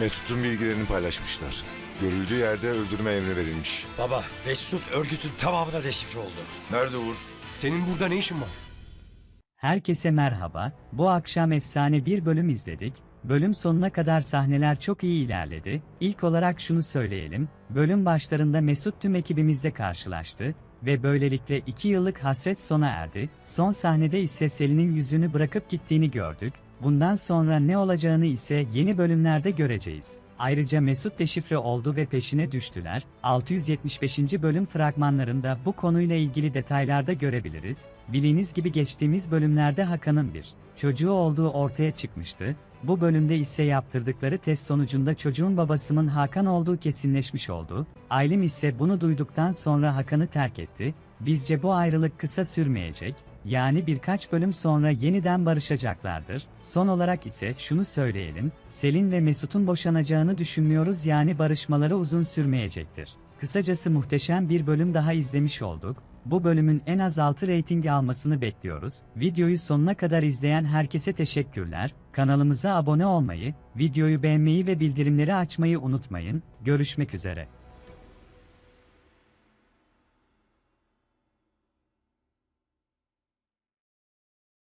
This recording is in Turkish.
Mesut'un bilgilerini paylaşmışlar. Görüldüğü yerde öldürme emri verilmiş. Baba, Mesut örgütün tamamına deşifre oldu. Nerede Uğur? Senin burada ne işin var? Herkese merhaba. Bu akşam efsane bir bölüm izledik. Bölüm sonuna kadar sahneler çok iyi ilerledi. İlk olarak şunu söyleyelim. Bölüm başlarında Mesut tüm ekibimizle karşılaştı ve böylelikle 2 yıllık hasret sona erdi. Son sahnede ise Selin'in yüzünü bırakıp gittiğini gördük. Bundan sonra ne olacağını ise yeni bölümlerde göreceğiz. Ayrıca Mesut deşifre oldu ve peşine düştüler. 675. bölüm fragmanlarında bu konuyla ilgili detaylarda görebiliriz. Bildiğiniz gibi geçtiğimiz bölümlerde Hakan'ın bir çocuğu olduğu ortaya çıkmıştı. Bu bölümde ise yaptırdıkları test sonucunda çocuğun babasının Hakan olduğu kesinleşmiş oldu. Ailem ise bunu duyduktan sonra Hakan'ı terk etti. Bizce bu ayrılık kısa sürmeyecek. Yani birkaç bölüm sonra yeniden barışacaklardır. Son olarak ise şunu söyleyelim. Selin ve Mesut'un boşanacağını düşünmüyoruz yani barışmaları uzun sürmeyecektir. Kısacası muhteşem bir bölüm daha izlemiş olduk. Bu bölümün en az 6 reyting almasını bekliyoruz. Videoyu sonuna kadar izleyen herkese teşekkürler. Kanalımıza abone olmayı, videoyu beğenmeyi ve bildirimleri açmayı unutmayın. Görüşmek üzere.